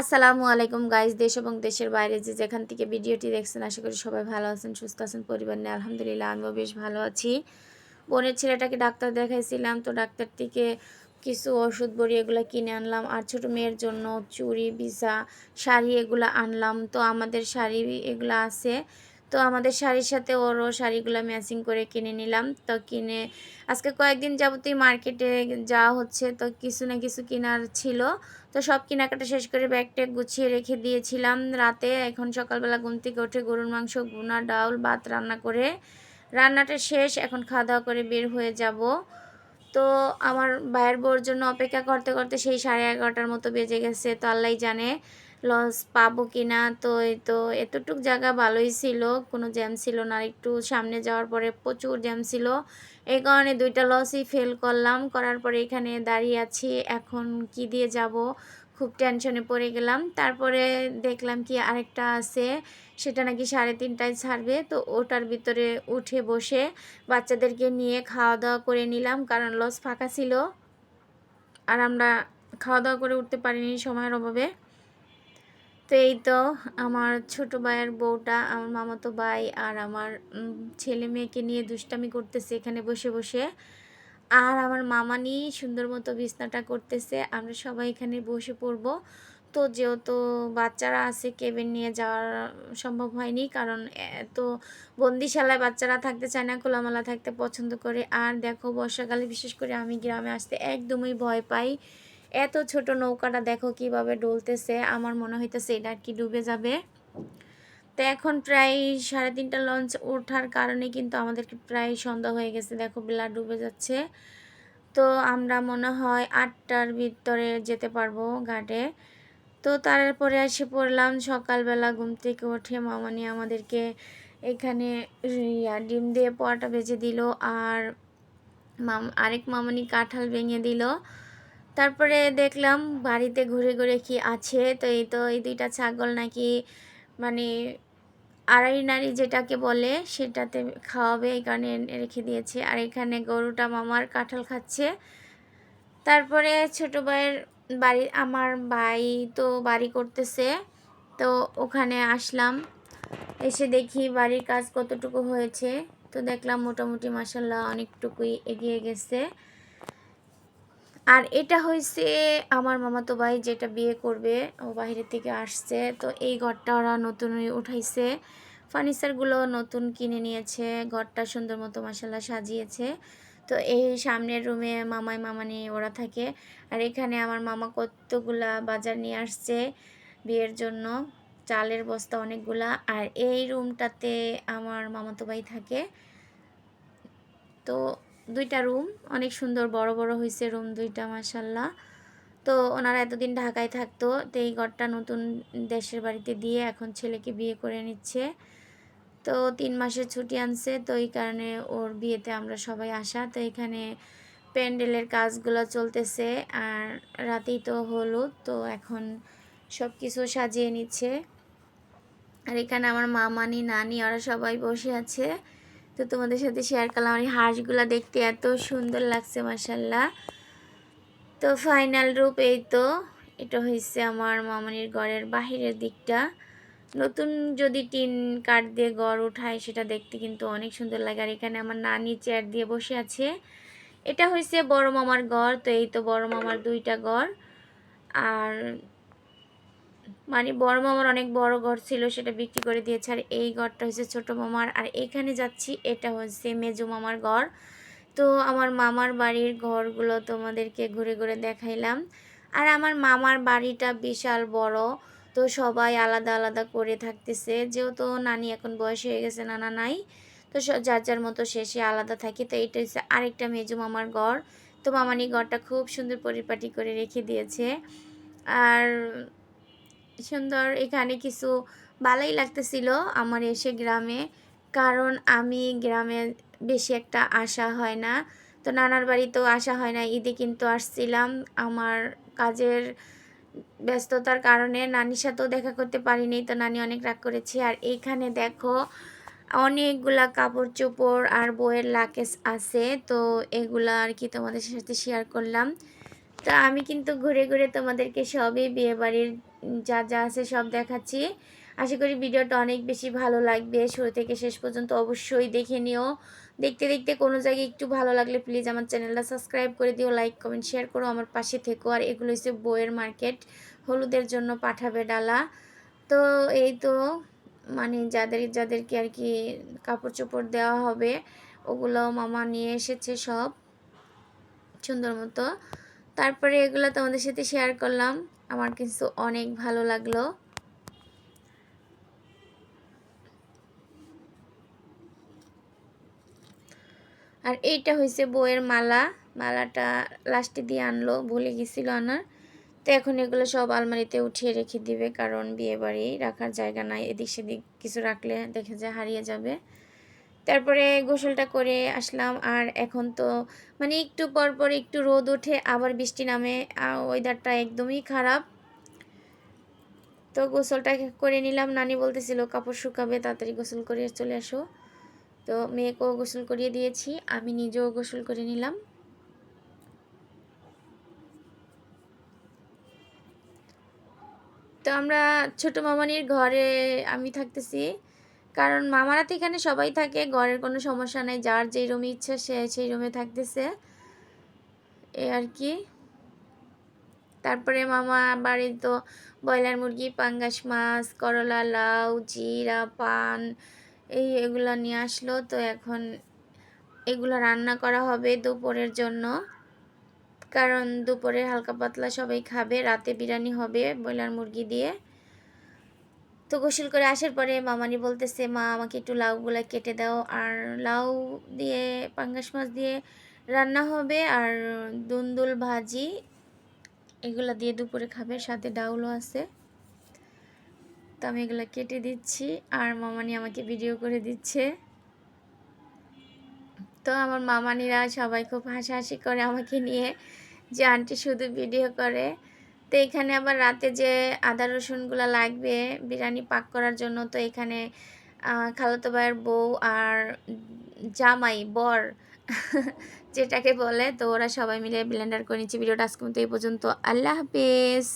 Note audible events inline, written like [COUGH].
আসসালামু আলাইকুম গাইজ দেশ এবং দেশের বাইরে যে যেখান থেকে ভিডিওটি দেখছেন, আশা করি সবাই ভালো আছেন, সুস্থ আছেন, পরিবার নিয়ে আলহামদুলিল্লাহ আমিও বেশ ভালো আছি। বোনের ছেলেটাকে ডাক্তার দেখাইছিলাম, তো ডাক্তার থেকে কিছু ওষুধ বড়ি এগুলো কিনে আনলাম আর ছোটো মেয়ের জন্য চুরি বিছা শাড়ি এগুলো আনলাম। তো আমাদের শাড়ি এগুলো আছে। তো আমাদের শাড়ির সাথে ওরও শাড়িগুলো ম্যাচিং করে কিনে নিলাম। তো কিনে, আজকে কয়েকদিন যাবতই মার্কেটে যাওয়া হচ্ছে, তো কিছু না কিছু কেনার ছিল। তো সব কেনাকাটা শেষ করে ব্যাগটা গুছিয়ে রেখে দিয়েছিলাম রাতে। এখন সকালবেলা ঘুম থেকে উঠে গরুর মাংস, গুনা, ডাউল, ভাত রান্না করে রান্নাটা শেষ। এখন খাওয়া দাওয়া করে বের হয়ে যাব। তো আমার ভাইয়ের বোর জন্য অপেক্ষা করতে করতে সেই সাড়ে এগারোটার মতো বেজে গেছে, তো আল্লাহ জানে। লস পাবো কি না তো এই তো এতটুক জায়গা ভালোই ছিল, কোনো জ্যাম ছিল না। একটু সামনে যাওয়ার পরে প্রচুর জ্যাম ছিল। এই কারণে দুইটা লসই ফেল করলাম। করার পরে এখানে দাঁড়িয়ে আছি। এখন কি দিয়ে যাব? খুব টেনশনে পড়ে গেলাম। তারপরে দেখলাম কি আরেকটা আছে। সেটা নাকি সাড়ে তিনটায় ছাড়বে। তো ওটার ভিতরে উঠে বসে বাচ্চাদেরকে নিয়ে খাওয়া দাওয়া করে নিলাম। কারণ লস ফাঁকা ছিল। আর আমরা খাওয়া দাওয়া করে উঠতে পারিনি সময়ের অভাবে। তো এই তো আমার ছোট ভাইয়ের বউটা, আমার মামাতো ভাই আর আমার ছেলে মেয়েকে নিয়ে দুষ্টামি করতেছে এখানে বসে বসে। আর আমার মামা মামানি সুন্দর মতো বিছনাটা করতেছে। আমরা সবাই এখানে বসে পড়ব। তো যেহেতু বাচ্চারা আছে, কেবিন নিয়ে যাওয়ার সম্ভব হয়নি। কারণ এত বন্দিশালায় বাচ্চারা থাকতে চায় না, খোলামেলা থাকতে পছন্দ করে। আর দেখো, বর্ষাকালে বিশেষ করে আমি গ্রামে আসতে একদমই ভয় পাই। এত ছোট নৌকাটা দেখো কীভাবে ডলতেছে, আমার মনে হইতেছে এটা কি ডুবে যাবে। তো এখন প্রায় সাড়ে তিনটা লঞ্চ ওঠার কারণে কিন্তু আমাদেরকে প্রায় সন্ধ্যা হয়ে গেছে, দেখো বেলা ডুবে যাচ্ছে। তো আমরা মনে হয় আটটার ভিতরে যেতে পারব ঘাটে। তো তারপরে এসে পড়লাম সকালবেলা ঘুম থেকে উঠে মামানি আমাদেরকে এখানে ডিম দিয়ে পোয়াটা বেজে দিল, আর মাম, আরেক মামানি কাঁঠাল ভেঙে দিল। তারপরে দেখলাম বাড়িতে ঘুরে ঘুরে কি আছে? তো এই তো এই দুইটা ছাগল নাকি মানে আড়াই নারী যেটাকে বলে সেটাতে খাওয়াবে, এই কারণে রেখে দিয়েছে। আর এখানে গরুটা মামার কাঁঠাল খাচ্ছে। তারপরে ছোটো ভাইয়ের বাড়ি, আমার ভাই তো বাড়ি করতেছে। তো ওখানে আসলাম, এসে দেখি বাড়ির কাজ কতটুকু হয়েছে। তো দেখলাম মোটামুটি মাসাল্লাহ অনেকটুকুই এগিয়ে গেছে। আর এটা হয়েছে আমার মামাতো ভাই যেটা বিয়ে করবে, ও বাইরে থেকে আসছে। তো এই ঘরটা ওরা নতুনই উঠাইছে। ফার্নিচারগুলো নতুন কিনে নিয়েছে, ঘরটা সুন্দর মতো মশালা সাজিয়েছে। তো এই সামনের রুমে মামাই মামানি ওরা থাকে। আর এখানে আমার মামা কতগুলা বাজার নিয়ে আসছে বিয়ের জন্য। চালের বস্তা অনেকগুলা। আর এই রুমটাতে আমার মামাতো ভাই থাকে। তো দুইটা রুম অনেক সুন্দর, বড় বড় হয়েছে রুম দুইটা মাসাল্লাহ তো ওনারা এতদিন ঢাকায় থাকতো, তো এই ঘরটা নতুন দেশের বাড়িতে দিয়ে এখন ছেলেকে বিয়ে করে নিচ্ছে। তো তিন মাসের ছুটি আনছে, তো এই কারণে ওর বিয়েতে আমরা সবাই আসা। তো এখানে প্যান্ডেলের কাজগুলো চলতেছে, আর রাতেই তো হলুদ, তো এখন সব কিছু সাজিয়ে নিচ্ছে। আর এখানে আমার মামানি, নানি, ওরা সবাই বসে আছে। তো তোমাদের সাথে শেয়ার করলাম। আমার হাঁসগুলো দেখতে এত সুন্দর লাগছে মাসাল্লাহ তো ফাইনাল রূপ এই তো। এটা হয়েছে আমার মামনির ঘরের বাহিরের দিকটা। নতুন যদি টিন কাঠ দিয়ে গড় উঠায় সেটা দেখতে কিন্তু অনেক সুন্দর লাগে। আর এখানে আমার নানি চেয়ার দিয়ে বসে আছে। এটা হয়েছে বড় মামার ঘর। তো এই তো বড় মামার দুইটা ঘর। আর মানে বড় মামার অনেক বড় ঘর ছিল, সেটা বিক্রি করে দিয়েছে। আর এই ঘরটা হচ্ছে ছোট মামার। আর এখানে যাচ্ছি, এটা হচ্ছে মেজো মামার ঘর। তো আমার মামার বাড়ির ঘরগুলো তোমাদেরকে ঘুরে ঘুরে দেখাইলাম। আর আমার মামার বাড়িটা বিশাল বড়, তো সবাই আলাদা আলাদা করে থাকতেছে। যেহেতু নানি এখন বয়স হয়ে গেছে, নানা নাই, তো যার যার মতো শেষে আলাদা থাকে। তো এটা হচ্ছে আরেকটা মেজো মামার ঘর। তো মামানি ঘরটা খুব সুন্দর পরিপাটি করে রেখে দিয়েছে। আর সুন্দর। এখানে কিছু ভালোই লাগতেছিল আমার এসে গ্রামে, কারণ আমি গ্রামে বেশি একটা আসা হয় না। তো নানার বাড়িতেও আসা হয় না ঈদে কিন্তু আসছিলাম। আমার কাজের ব্যস্ততার কারণে নানির সাথেও দেখা করতে পারিনি, তো নানি অনেক রাগ করেছে। আর এইখানে দেখো অনেকগুলা কাপড় চোপড় আর বইয়ের লাকেজ আছে, তো এগুলা আর কি তোমাদের সাথে শেয়ার করলাম। তো আমি কিন্তু ঘুরে ঘুরে তোমাদেরকে সবই বিয়েবাড়ির যা যা আছে সব দেখাচ্ছি। আশা করি ভিডিওটা অনেক বেশি ভালো লাগবে। শুরু থেকে শেষ পর্যন্ত অবশ্যই দেখে নিও। দেখতে দেখতে কোনো জায়গায় একটু ভালো লাগলে প্লিজ আমার চ্যানেলটা সাবস্ক্রাইব করে দিও লাইক কমেন্ট শেয়ার করো, আমার পাশে থেকো। আর এগুলো হচ্ছে বইয়ের মার্কেট। হলুদের জন্য পাঠাবে ডালা। তো এই তো মানে যাদের, যাদেরকে আর কি কাপড় চোপড় দেওয়া হবে, ওগুলো মামা নিয়ে এসেছে সব। সুন্দর মতো। তারপরে এগুলো তোমাদের সাথে শেয়ার করলাম। আমার কিন্তু অনেক ভালো লাগল। আর এইটা হয়েছে বইয়ের মালা। মালাটা লাস্টে দিয়ে আনলো, ভুলে গেছিল আনার। তো এখন এগুলো সব আলমারিতে উঠিয়ে রেখে দিবে, কারণ বিয়ে বাড়ি রাখার জায়গা নাই। এদিক সেদিক কিছু রাখলে দেখে যায় হারিয়ে যাবে। তারপরে গোসলটা করে আসলাম। আর এখন তো মানে একটু পর পর একটু রোদ ওঠে, আবার বৃষ্টি নামে। ওয়েদারটা একদমই খারাপ। তো গোসলটা করে নিলাম। নানি বলতেছিল, কাপড় শুকাবে, তাড়াতাড়ি গোসল করে চলে আসো। তো মেয়েকেও গোসল করিয়ে দিয়েছি। আমি নিজেও গোসল করে নিলাম। তো আমরা ছোট মামানির ঘরে আমি থাকতেছি। কারণ মামারা তো এখানে সবাই থাকে, ঘরের কোনো সমস্যা নেই, যার যেই রুমে ইচ্ছা সে সেই রুমে থাকতেছে। এ আর কি। তারপরে মামা বাড়ির তো ব্রয়লার মুরগি, পাঙ্গাস মাছ, করলা, লাউ, জিরা, পান, এই এগুলো নিয়ে আসলো। তো এখন এগুলো রান্না করা হবে দুপুরের জন্য। কারণ দুপুরে হালকা পাতলা সবাই খাবে, রাতে বিরিয়ানি হবে ব্রয়লার মুরগি দিয়ে। তো গোসল করে আসার পরে মামানি বলতেছে, মা, আমাকে একটু লাউগুলো কেটে দাও। আর লাউ দিয়ে, পাঙ্গাস মাছ দিয়ে রান্না হবে আর দুন্দুল ভাজি এগুলো দিয়ে দুপুরে খাবে। সাথে ডাউলও আছে। তো আমি এগুলো কেটে দিচ্ছি আর মামানি আমাকে ভিডিও করে দিচ্ছে। তো আমার মামানিরা সবাই খুব হাসাহাসি করে আমাকে নিয়ে যে আন্টি শুধু ভিডিও করে। তো এখানে আবার রাতে যে আদা, রসুনগুলো লাগবে বিরিয়ানি পাক করার জন্য, তো এখানে খালাতো ভাইয়ের বউ আর জামাই, বর [LAUGHS] যেটাকে বলে, তো ওরা সবাই মিলে ব্লেন্ডার করে নিচ্ছে। ভিডিওটা আজকে মতো এই পর্যন্ত। আল্লাহ হাফেজ।